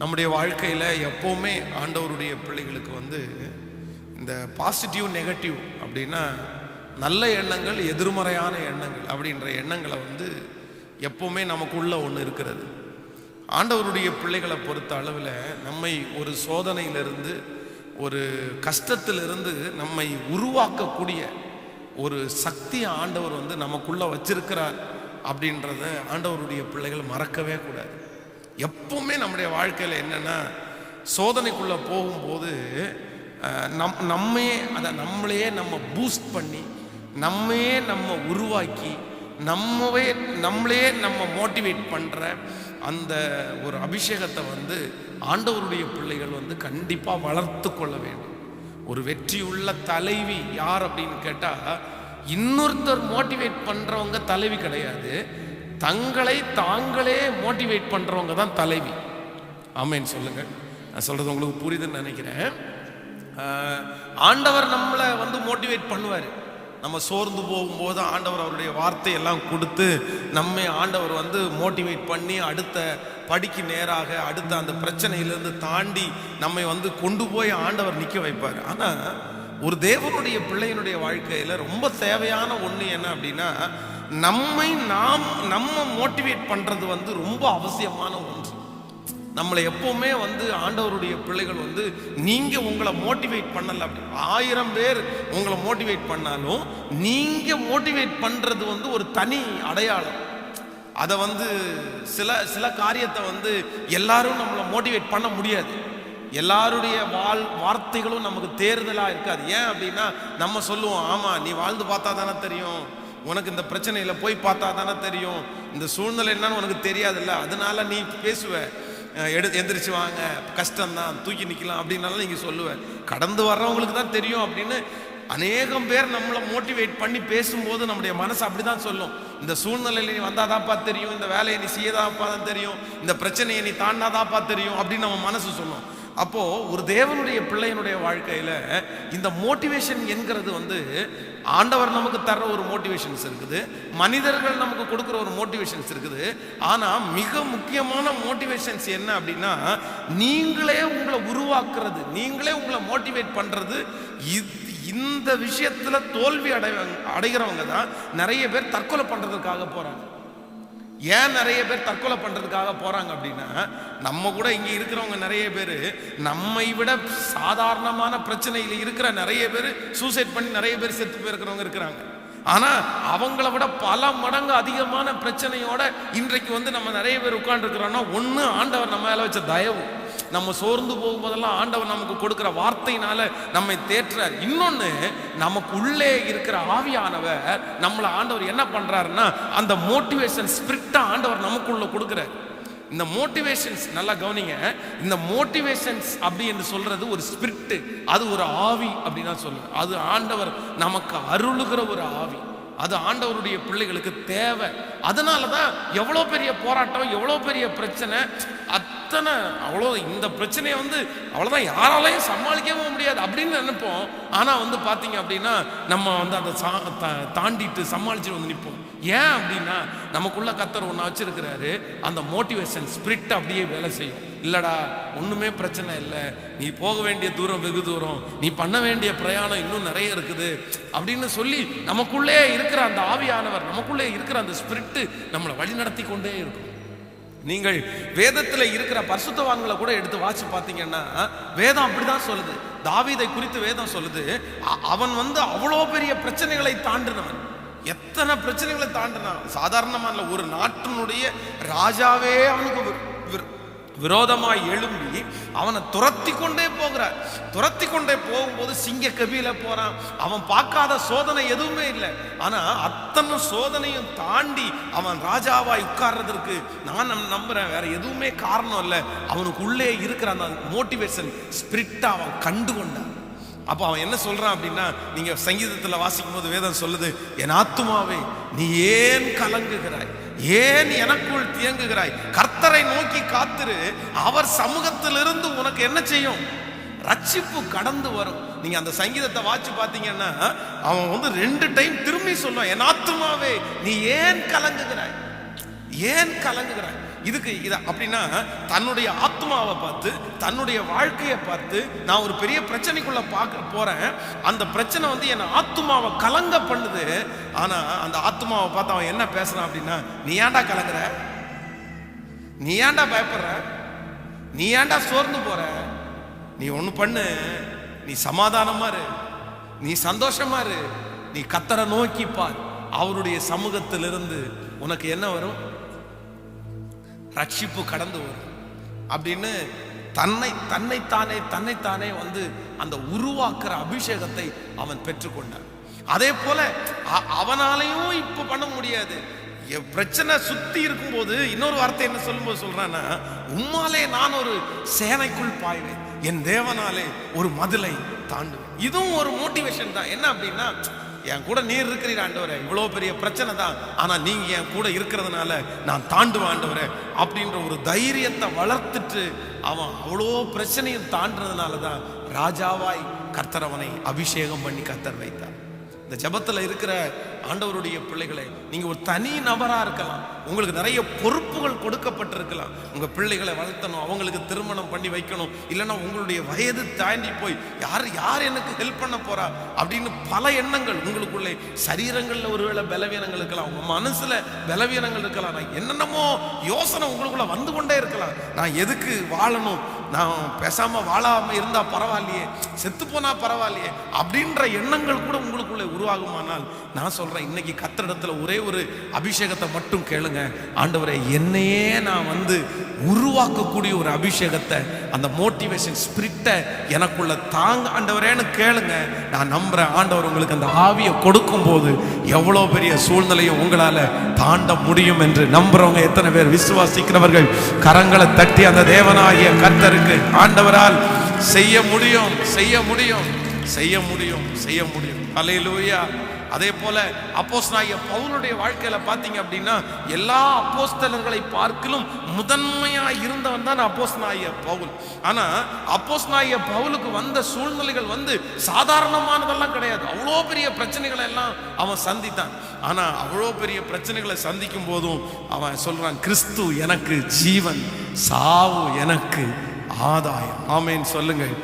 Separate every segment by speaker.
Speaker 1: நம்முடைய வாழ்க்கையில் எப்போவுமே ஆண்டவருடைய பிள்ளைகளுக்கு வந்து இந்த பாசிட்டிவ் நெகட்டிவ் அப்படின்னா நல்ல எண்ணங்கள் எதிர்மறையான எண்ணங்கள் அப்படின்ற எண்ணங்களை வந்து எப்போவுமே நமக்குள்ள ஒன்று இருக்கிறது. ஆண்டவருடைய பிள்ளைகளை பொறுத்த அளவில் நம்மை ஒரு சோதனையிலிருந்து ஒரு கஷ்டத்திலிருந்து நம்மை உருவாக்கக்கூடிய ஒரு சக்தி ஆண்டவர் வந்து நமக்குள்ளே வச்சிருக்கிறார் அப்படின்றத ஆண்டவருடைய பிள்ளைகள் மறக்கவே கூடாது. எப்பவுமே நம்முடைய வாழ்க்கையில் என்னென்னா சோதனைக்குள்ளே போகும்போது நம் நம்மையே அதை நம்மளையே நம்ம பூஸ்ட் பண்ணி நம்மையே நம்ம உருவாக்கி நம்மவே நம்மளே நம்ம மோட்டிவேட் பண்ணுற அந்த ஒரு அபிஷேகத்தை வந்து ஆண்டவருடைய பிள்ளைகள் வந்து கண்டிப்பாக வளர்த்து கொள்ள வேண்டும். ஒரு வெற்றியுள்ள தலைவி யார் அப்படின்னு கேட்டால் இன்னொருத்தர் மோட்டிவேட் பண்ணுறவங்க தலைவி கிடையாது. தங்களை தாங்களே மோட்டிவேட் பண்ணுறவங்க தான் தலைவி. ஆமேன்னு சொல்லுங்கள் நான் சொல்கிறது உங்களுக்கு புரியுதுன்னு நினைக்கிறேன். ஆண்டவர் நம்மளை வந்து மோட்டிவேட் பண்ணுவார். நம்ம சோர்ந்து போகும்போது ஆண்டவர் அவருடைய வார்த்தையெல்லாம் கொடுத்து நம்மை ஆண்டவர் வந்து மோட்டிவேட் பண்ணி அடுத்த படிக்கு நேராக அடுத்த அந்த பிரச்சனையிலிருந்து தாண்டி நம்மை வந்து கொண்டு போய் ஆண்டவர் நிற்க வைப்பார். ஆனால் ஒரு தேவனுடைய பிள்ளையினுடைய வாழ்க்கையில் ரொம்ப தேவையான ஒன்று என்ன அப்படின்னா நம்மை நாம் நம்ம மோட்டிவேட் பண்ணுறது வந்து ரொம்ப அவசியமான ஒன்று. நம்மளை எப்பவுமே வந்து ஆண்டவருடைய பிள்ளைகள் வந்து நீங்க உங்களை மோட்டிவேட் பண்ணல அப்படி. ஆயிரம் பேர் உங்களை மோட்டிவேட் பண்ணாலும் நீங்க மோட்டிவேட் பண்றது வந்து ஒரு தனி அடையாளம். அதை வந்து சில சில காரியத்தை வந்து எல்லாரும் நம்மளை மோட்டிவேட் பண்ண முடியாது. எல்லாருடைய வாழ் வார்த்தைகளும் நமக்கு தேர்தலாக இருக்காது. ஏன் அப்படின்னா நம்ம சொல்லுவோம் ஆமாம் நீ வாழ்ந்து பார்த்தா தானே தெரியும். உனக்கு இந்த பிரச்சனையில் போய் பார்த்தா தானே தெரியும். இந்த சூழ்நிலை என்னன்னு உனக்கு தெரியாதுல்ல. அதனால நீ பேசுவ. எடு எந்திரிச்சு வாங்க. கஷ்டம்தான். தூக்கி நிற்கலாம் அப்படின்னாலும் நீங்கள் சொல்லுவேன் கடந்து வர்றவங்களுக்கு தான் தெரியும் அப்படின்னு அநேகம் பேர் நம்மளை மோட்டிவேட் பண்ணி பேசும்போது நம்முடைய மனசு அப்படி தான் சொல்லும். இந்த சூழ்நிலையில் நீ வந்தாதாப்பா தெரியும். இந்த வேலையை நீ செய்யதாப்பா தான் தெரியும். இந்த பிரச்சனையை நீ தாண்டாதாப்பா தெரியும் அப்படின்னு நம்ம மனசு சொல்லும். அப்போது ஒரு தேவனுடைய பிள்ளையினுடைய வாழ்க்கையில் இந்த மோட்டிவேஷன் என்கிறது வந்து ஆண்டவர் நமக்கு தர்ற ஒரு மோட்டிவேஷன்ஸ் இருக்குது மனிதர்கள் நமக்கு கொடுக்குற ஒரு மோட்டிவேஷன்ஸ் இருக்குது. ஆனால் மிக முக்கியமான மோட்டிவேஷன்ஸ் என்ன அப்படின்னா நீங்களே உங்களை உருவாக்குறது நீங்களே உங்களை மோட்டிவேட் பண்ணுறது இது இந்த விஷயத்தில் தோல்வி அடை அடைகிறவங்க தான் நிறைய பேர் தற்கொலை பண்ணுறதுக்காக போகிறாங்க ஏன் நிறைய பேர் தற்கொலை பண்ணுறதுக்காக போகிறாங்க அப்படின்னா நம்ம கூட இங்கே இருக்கிறவங்க நிறைய பேர் நம்மை விட சாதாரணமான பிரச்சனையில் இருக்கிற நிறைய பேர் சூசைட் பண்ணி நிறைய பேர் செத்து போயிருக்கிறவங்க இருக்கிறாங்க. ஆனால் அவங்கள விட பல மடங்கு அதிகமான பிரச்சனையோட இன்றைக்கு வந்து நம்ம நிறைய பேர் உட்கார்ந்துருக்கிறோம்னா ஒன்று ஆண்டவர் நம்ம மேலே வச்ச தயவு. நம்ம சோர்ந்து போகும்போதெல்லாம் ஆண்டவர் நமக்கு கொடுக்குற வார்த்தையினால நம்மை தேற்றுறார். இன்னொன்று நமக்கு உள்ளே இருக்கிற ஆவியானவர் நம்மளை ஆண்டவர் என்ன பண்ணுறாருன்னா அந்த மோட்டிவேஷன் ஸ்பிரிட்டை ஆண்டவர் நமக்குள்ள கொடுக்குறார். இந்த மோட்டிவேஷன்ஸ் நல்லா கவனிங்க. இந்த மோட்டிவேஷன்ஸ் அப்படி என்று சொல்றது ஒரு ஸ்பிரிட்டு அது ஒரு ஆவி அப்படின்னா தான் சொல்லுவேன் அது ஆண்டவர் நமக்கு அருளுகிற ஒரு ஆவி. அது ஆண்டவருடைய பிள்ளைகளுக்கு தேவை. அதனால தான் எவ்வளோ பெரிய போராட்டம் எவ்வளோ பெரிய பிரச்சனை அத்தனை அவ்வளோ இந்த பிரச்சனையை வந்து அவ்வளோதான் யாராலையும் சமாளிக்கவும் முடியாது அப்படின்னு நினைப்போம். ஆனால் வந்து பார்த்தீங்க அப்படின்னா நம்ம வந்து அதை சா தா- தாண்டிட்டு சமாளிச்சுட்டு வந்து நிற்போம். ஏன் அப்படின்னா நமக்குள்ள கத்தர் ஒன்று வச்சிருக்கிறாரு. அந்த மோட்டிவேஷன் ஸ்பிரிட் அப்படியே வேலை செய்யும். இல்லடா ஒன்றுமே பிரச்சனை இல்லை. நீ போக வேண்டிய தூரம் வெகு தூரம். நீ பண்ண வேண்டிய பிரயாணம் இன்னும் நிறைய இருக்குது. அப்படின்னு சொல்லி நமக்குள்ளே இருக்கிற அந்த ஆவியானவர் நமக்குள்ளே இருக்கிற அந்த ஸ்பிரிட்டு நம்மளை வழி நடத்தி கொண்டே இருக்கும். நீங்கள் வேதத்தில் இருக்கிற பரிசுத்தவான்களை கூட எடுத்து வாசி பார்த்தீங்கன்னா வேதம் அப்படிதான் சொல்லுது. தாவீதை குறித்து வேதம் சொல்லுது. அவன் வந்து அவ்வளோ பெரிய பிரச்சனைகளை தாண்டினவன். எத்தனை பிரச்சனைகளை தாண்டினான்? சாதாரணமான ஒரு நாட்டினுடைய ராஜாவே அவனுக்கு விரோதமாய் எழும்பி அவனை துரத்தி கொண்டே போகிறார். துரத்தி கொண்டே போகும்போது சிங்க கபியில போறான். அவன் பார்க்காத சோதனை எதுவுமே இல்லை. ஆனா அத்தனை சோதனையும் தாண்டி அவன் ராஜாவாய் உட்கார்றதற்கு நான் நம்- நம்புறேன். வேற எதுவுமே காரணம் இல்லை. அவனுக்கு உள்ளே இருக்கிற அந்த மோட்டிவேஷன் ஸ்பிரிட்டை அவன் கண்டு கொண்டான். அப்போ அவன் என்ன சொல்றான் அப்படின்னா நீங்க சங்கீதத்துல வாசிக்கும் போது வேதம் சொல்லுது என் ஆத்துமாவே நீ ஏன் கலங்குகிறாய்? ஏன் எனக்குள் தியங்குகிறாய்? கர்த்தரை நோக்கி காத்திரு. அவர் சமூகத்திலிருந்து உனக்கு என்ன செய்யும்? ரட்சிப்பு கடந்து வரும். நீங்க அந்த சங்கீதத்தை வாட்சி பார்த்தீங்கன்னா அவன் வந்து ரெண்டு டைம் திரும்பி சொல்லுவான் என் ஆத்மாவே நீ ஏன் கலங்குகிறாய்? ஏன் கலங்குகிறாய்? இதுக்கு இதை அப்படின்னா தன்னுடைய ஆத்மாவை பார்த்து தன்னுடைய வாழ்க்கையை பார்த்து நான் ஒரு பெரிய பிரச்சனைக்குள்ள பார்க்க போறேன். அந்த பிரச்சனை வந்து என் ஆத்மாவை கலங்க பண்ணுது. ஆனா அந்த ஆத்மாவை பார்த்து அவன் என்ன பேசுறான் அப்படின்னா நீ ஏன்டா கலங்குற? நீ ஏன்டா பயப்படுற? நீ ஏன்டா சோர்ந்து போற? நீ ஒன்று பண்ணு. நீ சமாதானமா இரு. நீ சந்தோஷமா இரு. நீ கத்தரை நோக்கி பார். அவருடைய சமூகத்திலிருந்து உனக்கு என்ன வரும்? ரட்சிப்பு கடந்து வரும். அப்படின்னு தன்னை தன்னைத்தானே தன்னைத்தானே வந்து அந்த உருவாக்குற அபிஷேகத்தை அவன் பெற்றுக்கொண்டான். அதே போல அவனாலையும் இப்ப பண்ண முடியாது. எ- பிரச்சனை சுத்தி இருக்கும்போது இன்னொரு வார்த்தை என்ன சொல்லும்போது சொல்றான்னா உம்மாலே நான் ஒரு சேனைக்குள் பாய்வேன். என் தேவனாலே ஒரு மதுளை தாண்டுவேன். இதுவும் ஒரு மோட்டிவேஷன் தான். என்ன அப்படின்னா என் கூட நீர் இருக்கிறீர் ஆண்டவரே. இவ்வளோ பெரிய பிரச்சனை தான். ஆனால் நீங்கள் என் கூட இருக்கிறதுனால நான் தாண்டுவேன் ஆண்டவரே அப்படின்ற ஒரு தைரியத்தை வளர்த்துட்டு அவன் அவ்வளோ பிரச்சனையும் தாண்டுறதுனால தான் ராஜாவாய் கர்த்தரவனை அபிஷேகம் பண்ணி கர்த்தர் வைத்தார். இந்த ஜபத்தில் இருக்கிற ஆண்டவருடைய பிள்ளைகளை நீங்கள் ஒரு தனி நபராக இருக்கலாம். உங்களுக்கு நிறைய பொறுப்புகள் கொடுக்கப்பட்டிருக்கலாம். உங்கள் பிள்ளைகளை வளர்த்தணும் அவங்களுக்கு திருமணம் பண்ணி வைக்கணும் இல்லைன்னா உங்களுடைய வயது தாண்டி போய் யார் யார் எனக்கு ஹெல்ப் பண்ண போறா அப்படின்னு பல எண்ணங்கள் உங்களுக்குள்ளே. சரீரங்களில் ஒருவேளை பலவீனங்கள் இருக்கலாம் உங்கள் மனசில் பலவீனங்கள் இருக்கலாம். நான் என்னென்னமோ யோசனை உங்களுக்குள்ளே வந்து கொண்டே இருக்கலாம். நான் எதுக்கு வாழணும்? நான் பேசாமல் வாழாமல் இருந்தால் பரவாயில்லையே செத்து போனால் பரவாயில்லையே அப்படின்ற எண்ணங்கள் கூட உங்களுக்குள்ளே உருவாகுமானால் நான் சொல்கிறேன் இன்னைக்கு கத்திரிடத்துல ஒரே ஒரு அபிஷேகத்தை மட்டும் கேளுங்க. ஆண்டவரை என்னையே நான் வந்து உருவாக்கக்கூடிய ஒரு அபிஷேகத்தை அந்த மோட்டிவேஷன் ஸ்பிரிட்டை எனக்குள்ள தாங்க ஆண்டவரேன்னு கேளுங்க. நான் நம்புகிறேன் ஆண்டவர் உங்களுக்கு அந்த ஆவியை கொடுக்கும் போது எவ்வளோ பெரிய சூழ்நிலையை உங்களால் தாண்ட முடியும் என்று நம்புறவங்க எத்தனை பேர் விசுவாசிக்கிறவர்கள் கரங்களை தட்டி அந்த தேவனாகிய இருக்கு ஆண்டவரால் செய்ய முடியும் செய்ய முடியும் செய்ய முடியும் செய்ய முடியும். அலையிலூயா அதே போல நாய பவுலுடைய வாழ்க்கையில பாத்தீங்க அப்படின்னா எல்லா அப்போஸ்தலர்களை பார்க்கலும் முதன்மையா இருந்தவன் தான் அப்போஸ்தலனாகிய பவுல். ஆனா நாய பவுலுக்கு வந்த சூழ்நிலைகள் வந்து சாதாரணமானதெல்லாம் கிடையாது. அவ்வளோ பெரிய பிரச்சனைகளை எல்லாம் அவன் சந்தித்தான். ஆனா அவ்வளோ பெரிய பிரச்சனைகளை சந்திக்கும் போதும் அவன் சொல்றான் கிறிஸ்து எனக்கு ஜீவன் சாவு எனக்கு ஆதாயம். ஆமேன் சொல்லுங்கள்.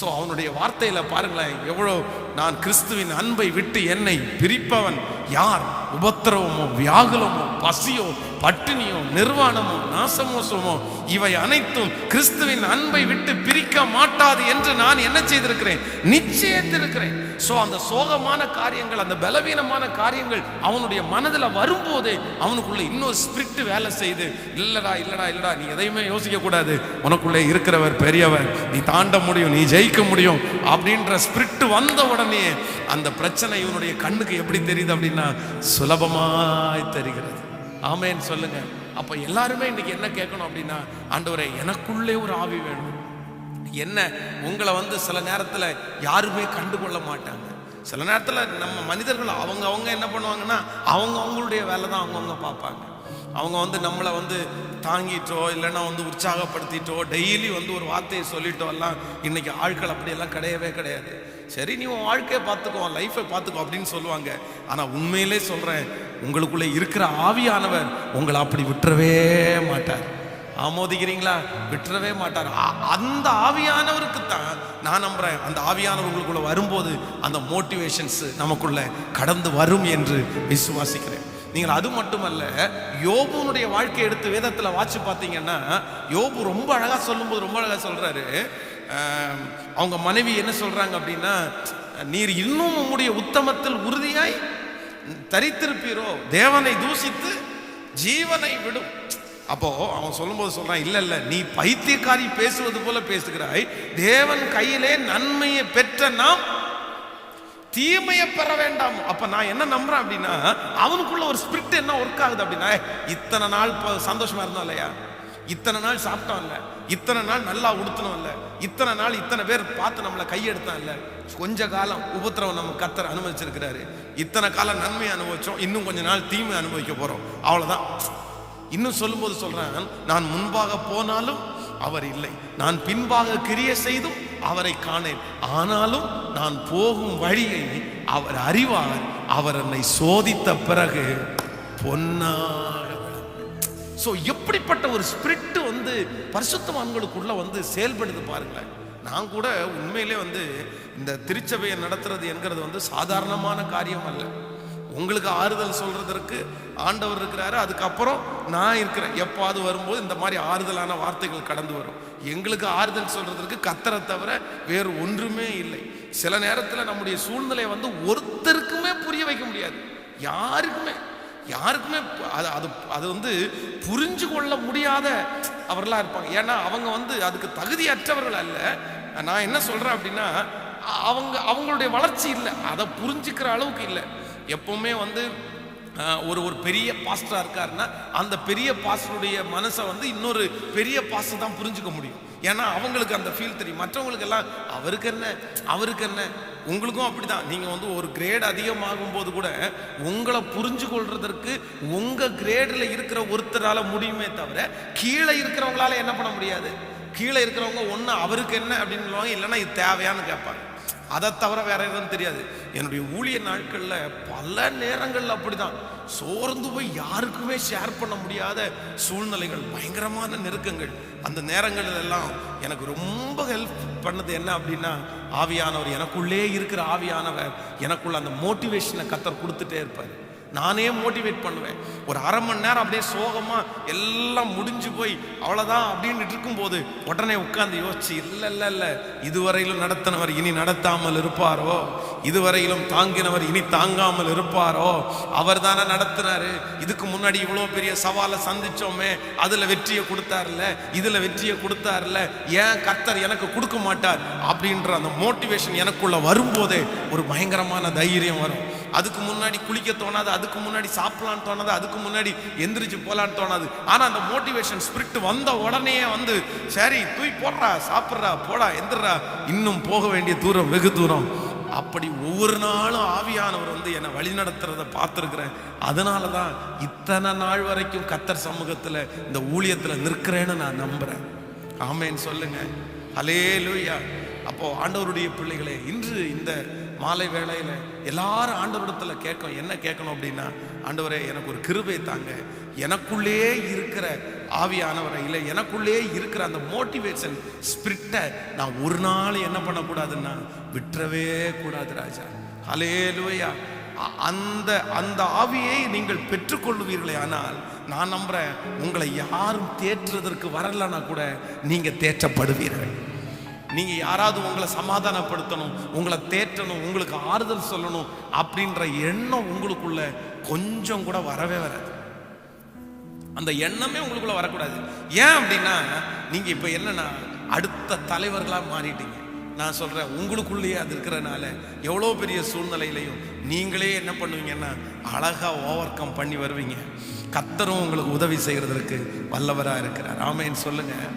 Speaker 1: ஸோ அவனுடைய வார்த்தையில பாருங்களேன் எவ்வளோ நான் கிறிஸ்துவின் அன்பை விட்டு என்னை பிரிப்பவன் யார்? உபத்திரவமோ வியாகுலமோ பசியோ பட்டினியோ நிர்வாணமோ நாசமோசமோ இவை அனைத்தும் கிறிஸ்துவின் அன்பை விட்டு பிரிக்க மாட்டாது என்று நான் என்ன செய்திருக்கிறேன்? நிச்சயத்திருக்கிறேன். ஸோ அந்த சோகமான காரியங்கள் அந்த பலவீனமான காரியங்கள் அவனுடைய மனதில் வரும்போதே அவனுக்குள்ள இன்னொரு ஸ்பிரிட் வேலை செய்து இல்லடா இல்லடா இல்லடா நீ எதையுமே யோசிக்க கூடாது. உனக்குள்ளே இருக்கிறவர் பெரியவர். நீ தாண்ட முடியும் நீ ஜெயிக்க முடியும் அப்படின்ற ஸ்பிரிட் வந்த உடனே அந்த பிரச்சனை இவனுடைய கண்ணுக்கு எப்படி தெரியுது அப்படின்னா சுலபமாய் தெரிகிறது. ஆமேன்னு சொல்லுங்க. அப்ப எல்லாருமே இன்னைக்கு என்ன கேட்கணும் அப்படின்னா ஆண்டவரே எனக்குள்ளே ஒரு ஆவி வேணும். என்ன? உங்களை வந்து சில நேரத்தில் யாருமே கண்டுகொள்ள மாட்டாங்க. சில நேரத்தில் நம்ம மனிதர்கள் அவங்க அவங்க என்ன பண்ணுவாங்கன்னா அவங்க அவங்களுடைய வேலை தான் அவங்கவுங்க பார்ப்பாங்க. அவங்க வந்து நம்மளை வந்து தாங்கிட்டோ இல்லைன்னா வந்து உற்சாகப்படுத்திட்டோ டெய்லி வந்து ஒரு வார்த்தையை சொல்லிட்டோ எல்லாம் இன்னைக்கு ஆட்கள் அப்படியெல்லாம் கிடையவே கிடையாது. சரி நீ உன் வாழ்க்கையை பார்த்துக்கோ லைஃப்பை பார்த்துக்கோ அப்படின்னு சொல்லுவாங்க. ஆனால் உண்மையிலே சொல்கிறேன் உங்களுக்குள்ளே இருக்கிற ஆவியானவர் உங்களை அப்படி விட்டுறவே மாட்டார். ஆமோதிக்கிறீங்களா? விட்டுறவே மாட்டார். அந்த ஆவியானவருக்கு தான் நான் நம்புறேன். அந்த ஆவியானவர்களுக்குள்ள வரும்போது அந்த மோட்டிவேஷன்ஸ் நமக்குள்ள கடந்து வரும் என்று விசுவாசிக்கிறேன். நீங்கள் அது மட்டுமல்ல யோபுனுடைய வாழ்க்கை எடுத்து வேதத்தில் வாட்சி பார்த்தீங்கன்னா யோபு ரொம்ப அழகா சொல்லும்போது ரொம்ப அழகா சொல்றாரு. அவங்க மனைவி என்ன சொல்றாங்க அப்படின்னா நீர் இன்னும் உம்முடைய உத்தமத்தில் உறுதியாய் தரித்திருப்பீரோ? தேவனை தூசித்து ஜீவனை விடும். அப்போ அவன் சொல்லும்போது சொல்றான் இல்ல இல்ல நீ பைத்தியக்காரி பேசுவது போல பேசுகிறாய். தேவன் கையிலே நன்மையை பெற்ற நாம் தீமையை பெற வேண்டாம். அப்ப நான் என்ன நம்புறேன் அப்படின்னா அவனுக்குள்ள ஒரு ஸ்பிரிட் என்ன ஒர்க் ஆகுது அப்படின்னா இத்தனை நாள் சந்தோஷமா இருந்தோம் இல்லையா? இத்தனை நாள் சாப்பிட்டோம் இல்ல? இத்தனை நாள் நல்லா உடுத்தணும் இல்ல? இத்தனை நாள் இத்தனை பேர் பார்த்து நம்மளை கையெடுத்தான் இல்ல? கொஞ்ச காலம் உபத்திரவம் நம்ம கத்தர் அனுமதிச்சிருக்கிறாரு. இத்தனை காலம் நன்மை அனுபவிச்சோம். இன்னும் கொஞ்ச நாள் தீமை அனுபவிக்க போறோம். அவ்வளவுதான். இன்னும் சொல்லும்போது சொல்றேன் நான் முன்பாக போனாலும் அவர் இல்லை. நான் பின்பாக கிரிய செய்தும் அவரை காணேன். ஆனாலும் நான் போகும் வழியை அவர் அறிவார். அவர் என்னை சோதித்த பிறகு பொன்னாக ஸோ எப்படிப்பட்ட ஒரு ஸ்பிரிட் வந்து பரிசுத்தவான்களுக்குள்ள வந்து செயல்படுது பாருங்களேன். நான் கூட உண்மையிலே வந்து இந்த திருச்சபையை நடத்துறது என்கிறது வந்து சாதாரணமான காரியம் அல்ல. உங்களுக்கு ஆறுதல் சொல்றதற்கு ஆண்டவர் இருக்கிறாரு. அதுக்கப்புறம் நான் இருக்கிறேன். எப்பாவது வரும்போது இந்த மாதிரி ஆறுதலான வார்த்தைகள் கடந்து வரும். எங்களுக்கு ஆறுதல் சொல்றதற்கு கத்தரை தவிர வேறு ஒன்றுமே இல்லை. சில நேரத்தில் நம்முடைய சூழ்நிலையை வந்து ஒருத்தருக்குமே புரிய வைக்க முடியாது. யாருக்குமே. யாருக்குமே அது அது அது வந்து புரிஞ்சு கொள்ள முடியாத அவர்களாக இருப்பாங்க. ஏன்னா அவங்க வந்து அதுக்கு தகுதியற்றவர்கள் அல்ல. நான் என்ன சொல்கிறேன் அப்படின்னா அவங்க அவங்களுடைய வளர்ச்சி இல்லை. அதை புரிஞ்சுக்கிற அளவுக்கு இல்லை. எப்பவுமே வந்து ஒரு ஒரு பெரிய பாஸ்டரா இருக்காருன்னா அந்த பெரிய பாஸ்டருடைய மனசை வந்து இன்னொரு பெரிய பாஸ்டர் தான் புரிஞ்சுக்க முடியும். ஏன்னா அவங்களுக்கு அந்த ஃபீல் தெரியும். மற்றவங்களுக்கு எல்லாம் அவருக்கு என்ன? அவருக்கு என்ன? உங்களுக்கும் அப்படிதான். நீங்க வந்து ஒரு கிரேட் அதிகமாகும் போது கூட உங்களை புரிஞ்சு கொள்றதற்கு உங்க கிரேட்ல இருக்கிற ஒருத்தரால முடியுமே தவிர கீழே இருக்கிறவங்களால என்ன பண்ண முடியாது? கீழே இருக்கிறவங்க ஒன்று அவருக்கு என்ன? அப்படின்னு சொல்லுவாங்க இல்லைன்னா இது தேவையான்னு கேட்பாங்க. அதை தவிர வேற எதுவும் தெரியாது. என்னுடைய ஊழிய நாட்களில் பல நேரங்கள் அப்படிதான். சோர்ந்து போய் யாருக்குமே ஷேர் பண்ண முடியாத சூழ்நிலைகள் பயங்கரமான நெருக்கங்கள். அந்த நேரங்கள் எல்லாம் எனக்கு ரொம்ப ஹெல்ப் பண்ணது என்ன அப்படின்னா ஆவியானவர் எனக்குள்ளே இருக்கிற ஆவியானவர் எனக்குள்ள அந்த மோட்டிவேஷனை கத்தர் கொடுத்துட்டே இருப்பார். நானே மோட்டிவேட் பண்ணுவேன். ஒரு அரை மணி நேரம் அப்படியே சோகமாக எல்லாம் முடிஞ்சு போய் அவ்வளோதான் அப்படின்ட்டு இருக்கும்போது உடனே உட்காந்து யோசிச்சு இல்லை இல்லை இல்லை இதுவரையிலும் நடத்தினவர் இனி நடத்தாமல் இருப்பாரோ? இதுவரையிலும் தாங்கினவர் இனி தாங்காமல் இருப்பாரோ? அவர் தானே நடத்தினாரு. இதுக்கு முன்னாடி இவ்வளோ பெரிய சவாலை சந்திச்சோமே அதில் வெற்றியை கொடுத்தாருல்ல? இதில் வெற்றியை கொடுத்தாருல்ல? ஏன் கர்த்தர் எனக்கு கொடுக்க மாட்டார்? அப்படின்ற அந்த மோட்டிவேஷன் எனக்குள்ள வரும்போதே ஒரு பயங்கரமான தைரியம் வரும். அதுக்கு முன்னாடி குளிக்க தோணாது அதுக்கு முன்னாடி சாப்பிடலான்னு தோணாது அதுக்கு முன்னாடி எந்திரிச்சு போகலான்னு தோணாது. ஆனால் அந்த மோட்டிவேஷன் ஸ்பிரிட் வந்த உடனே வந்து சரி தூய் போடுறா சாப்பிட்றா போடா எந்திரா இன்னும் போக வேண்டிய தூரம் வெகு தூரம். அப்படி ஒவ்வொரு நாளும் ஆவியானவர் வந்து என்னை வழி நடத்துறத பார்த்துருக்குறேன். அதனால தான் இத்தனை நாள் வரைக்கும் கத்தர் சமூகத்தில் இந்த ஊழியத்தில் நிற்கிறேன்னு நான் நம்புறேன். ஆமேன்னு சொல்லுங்க. லூயா அப்போது ஆண்டவருடைய பிள்ளைகளே இன்று இந்த மாலை வேளையில் எல்லாரும் ஆண்டவரிடத்தில் கேட்கும் என்ன கேட்கணும் அப்படின்னா ஆண்டவரே எனக்கு ஒரு கிருபை தாங்க. எனக்குள்ளே இருக்கிற ஆவியானவரை இல்லை எனக்குள்ளே இருக்கிற அந்த மோட்டிவேஷன் ஸ்பிரிட்டை நான் ஒரு நாள் என்ன பண்ணக்கூடாதுன்னா விட்டுறவே கூடாது ராஜா. ஹalleluya. அந்த அந்த ஆவியை நீங்கள் பெற்றுக்கொள்வீர்களே ஆனால் நான் நம்புறேன் உங்களை யாரும் தேற்றுறதற்கு வரலன்னா கூட நீங்கள் தேற்றப்படுவீர்கள். நீங்கள் யாராவது உங்களை சமாதானப்படுத்தணும் உங்களை தேற்றணும் உங்களுக்கு ஆறுதல் சொல்லணும் அப்படின்ற எண்ணம் உங்களுக்குள்ள கொஞ்சம் கூட வரவே வராது. அந்த எண்ணமே உங்களுக்குள்ள வரக்கூடாது. ஏன் அப்படின்னா நீங்கள் இப்போ என்னன்னா அடுத்த தலைவர்களாக மாறிட்டீங்க. நான் சொல்கிறேன் உங்களுக்குள்ளேயே அது இருக்கிறனால எவ்வளோ பெரிய சூழ்நிலையிலையும் நீங்களே என்ன பண்ணுவீங்கன்னா அழகாக ஓவர் கம் பண்ணி வருவீங்க. கத்தரும் உங்களுக்கு உதவி செய்கிறதற்கு வல்லவராக இருக்கிறார். ஆமேன்னு சொல்லுங்கள்